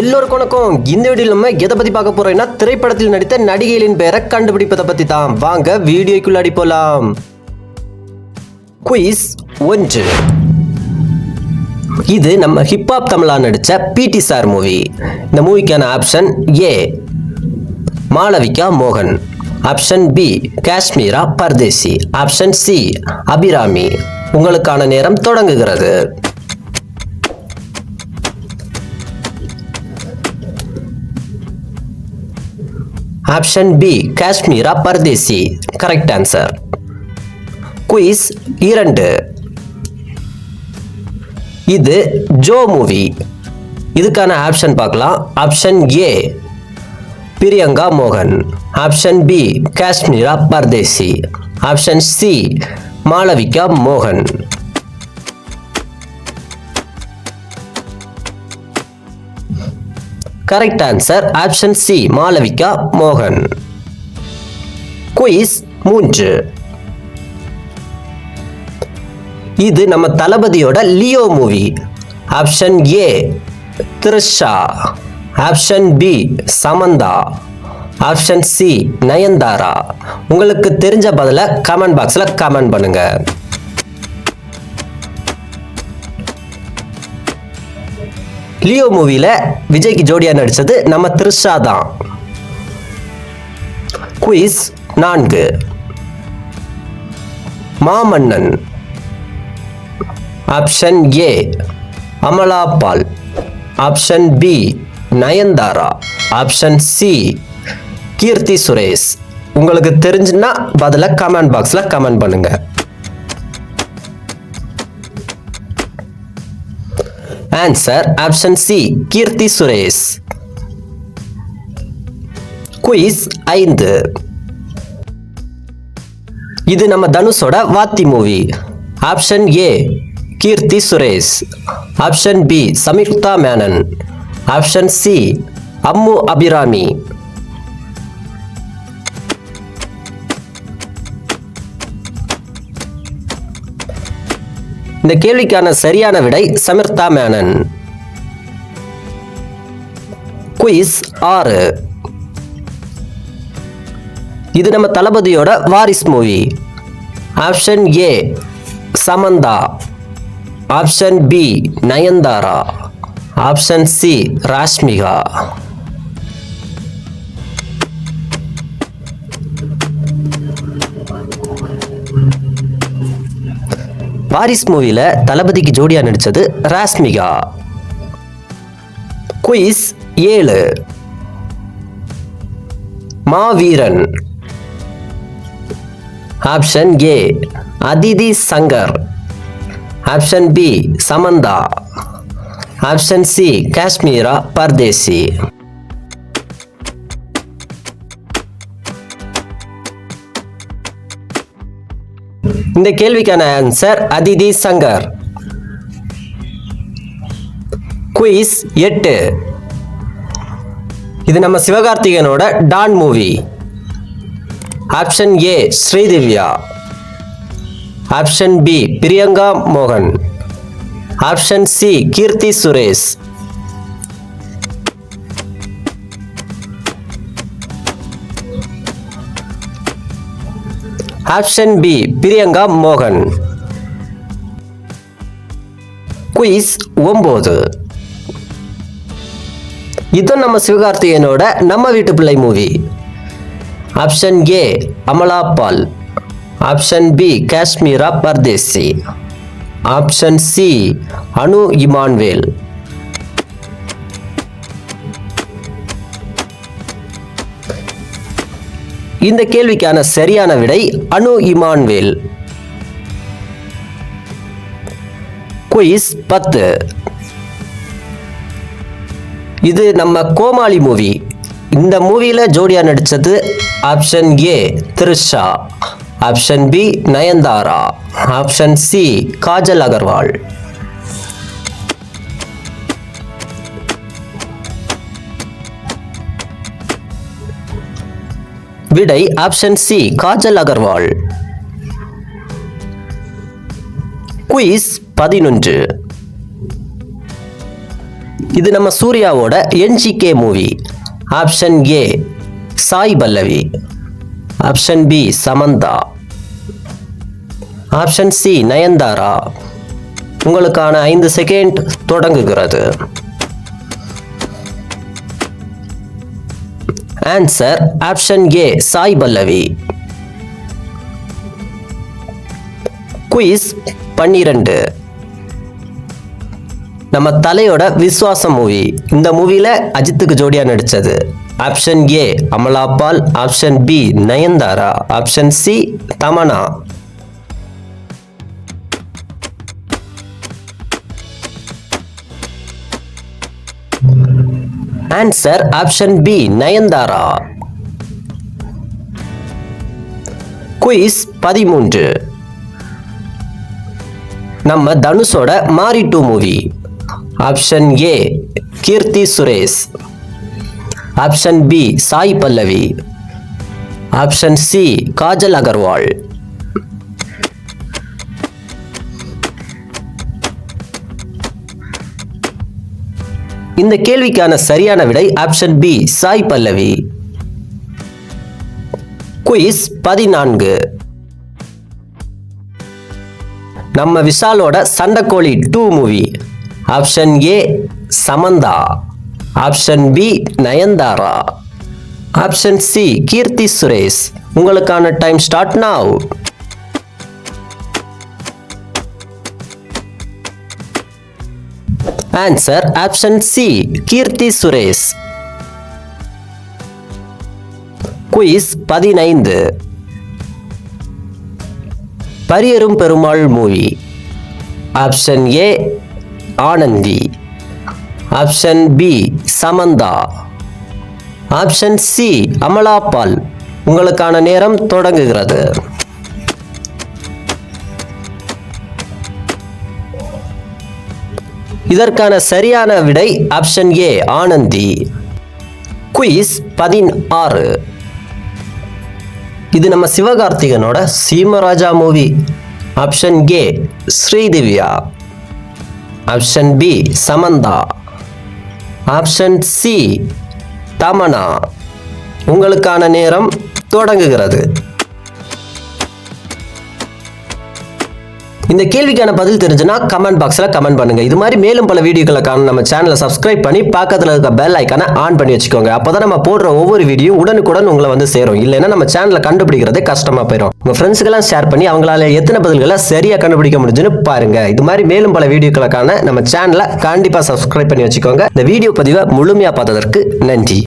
எல்லோருக்கும் வணக்கம் இந்த வீடியோ நம்ம எதை பத்தி பார்க்க போறோம்னா திரைப்படத்தில் நடித்த நடிகைகளின் பெயரை கண்டுபிடிப்பதை பத்தி தான். வாங்க வீடியோக்குள்ள அடி போலாம். குயிஸ் ஒன்று. இது நம்ம ஹிப்ஹாப் தமிழா நடித்த பிடி சார் மூவி இந்த மூவிக்கான ஆப்ஷன் ஏ மாளவிகா மோகன். Option B Kashmira Pardeshi. Option C Abirami. உங்களுக்கான நேரம் தொடங்குகிறது. Option B Kashmira Pardesi. Correct answer quiz இரண்டு. இது ஜோ மூவி. இதுக்கான ஆப்ஷன் பார்க்கலாம். ஆப்ஷன் ஏ பிரியங்கா மோகன். Option B Kashmira Pardeshi. Option C Malavika மோகன். Correct answer option C Malavika மோகன் குயிஸ் மூன்று. இது நம்ம தளபதியோட Leo movie option A Trisha option B Samantha option C Nayanthara உங்களுக்கு தெரிஞ்ச பதில கமெண்ட் பாக்ஸில் கமெண்ட் பண்ணுங்கள் லியோ மூவியில் விஜய்க்கு ஜோடியா நடிச்சது நம்ம த்ரிஷா தான். குயிஸ் நான்கு. Maamannan. Option A Amala Paul. Option B Nayanthara. Option C Keerthy Suresh. உங்களுக்கு தெரிஞ்சுன்னா பதில கமெண்ட் பாக்ஸில் கமெண்ட் பண்ணுங்க. Answer option C Keerthy Suresh. Quiz ஐந்து. இது நம்ம தனுஷோட Vaathi movie. Option A Keerthy Suresh. Option B Samyuktha Menon. Option C Ammu Abhirami. இந்த கேள்விக்கான சரியான விடை சமிர்தா மேனன். குயிஸ் ஆறு. இது நம்ம தளபதியோட Varisu movie. Option A Samantha. Option B Nayanthara. Option C Rashmika. Varisu மூவியில் தளபதிக்கு ஜோடியாக நடித்தது ராஷ்மிகா. குயிஸ் ஏழு. Maaveeran. Option A Aditi Shankar. Option B Samantha. Option C Kashmira Pardeshi. இந்த கேள்விக்கான ஆன்சர் அதிதி சங்கர். குயிஸ் எட்டு. இது நம்ம சிவகார்த்திகேயனோட Don movie. Option A Sridivya. Option B Priyanka மோகன். Option C Keerthy Suresh. Option B Priyanka மோகன். குயிஸ் ஒம்பது. இது நம்ம சிவகார்த்திகேயனோட Namma Veettu Pillai movie. Option A Amala Paul. Option B Kashmira Pardeshi. Option C Anu Emmanuel. இந்த கேள்விக்கான சரியான விடை அனு Emmanuel. Quiz பத்து. இது நம்ம கோமாளி மூவி இந்த மூவியில் ஜோடியா நடித்தது option A Trisha. Option B Nayanthara. Option C Kajal Agarwal. விடை option C Kajal Agarwal. Quiz பதினொன்று. இது நம்ம சூர்யாவோட NGK movie option A Sai Pallavi. Option B Samantha. Option C Nayanthara. உங்களுக்கான ஐந்து செகண்ட் தொடங்குகிறது. Answer option A Sai Pallavi quiz பன்னிரண்டு. நம்ம தலையோட விஸ்வாசம் மூவி. இந்த மூவியில் அஜித்துக்கு ஜோடியாக நடித்தது option A Amala Paul option B Nayanthara. Option C Tamannaah. Answer option B Nayanthara quiz பதிமூன்று. நம்ம தனுஷோட Maari two movie. Option A Keerthy Suresh. Option B Sai Pallavi. Option C Kajal Aggarwal. இந்த கேள்விக்கான சரியான விடை option B Sai Pallavi. Quiz பதினான்கு. நம்ம விஷாலோட Sandakozhi two movie option A Samantha. Option B Nayanthara. Option C Keerthy Suresh. உங்களுக்கான time start now answer option C Keerthy Suresh. Quiz பதினைந்து. Pariyerum Perumal movie option A Anandhi. Option B Samantha. Option C Amala Paul. உங்களுக்கான நேரம் தொடங்குகிறது. இதற்கான சரியான விடை option A Anandhi. Quiz பதினாறு. இது நம்ம சிவகார்த்திகனோட Seemaraja movie option A Sridivya. Option B Samantha. Option C Tamannaah. உங்களுக்கான நேரம் தொடங்குகிறது. இந்த கேள்விக்கான பதில் தெரிஞ்சுன்னா கமெண்ட் பாக்ஸில் கமெண்ட் பண்ணுங்க. இது மாதிரி மேலும் பல வீடியோக்களுக்கான நம்ம சேனலை சப்ஸ்கிரைப் பண்ணி பக்கத்தில் இருக்க பெல் ஐக்கானை ஆன் பண்ணி வச்சுக்கோங்க. அப்போ தான் நம்ம போடுற ஒவ்வொரு வீடியோ உடனுக்குடன் உங்களை வந்து சேரும். இல்லைன்னா நம்ம சேனலை கண்டுபிடிக்கிறதே கஷ்டமாக போயிடும் உங்கள் ஃப்ரெண்ட்ஸுக்கெல்லாம் ஷேர் பண்ணி அவங்களால எத்தனை பதில்களை சரியாக கண்டுபிடிக்க முடிஞ்சுன்னு பாருங்க. இது மாதிரி மேலும் பல வீடியோக்களுக்கான நம்ம சேனலை கண்டிப்பாக சப்ஸ்கிரைப் பண்ணி வச்சுக்கோங்க. இந்த வீடியோ பதிவை முழுமையாக பார்த்ததற்கு நன்றி.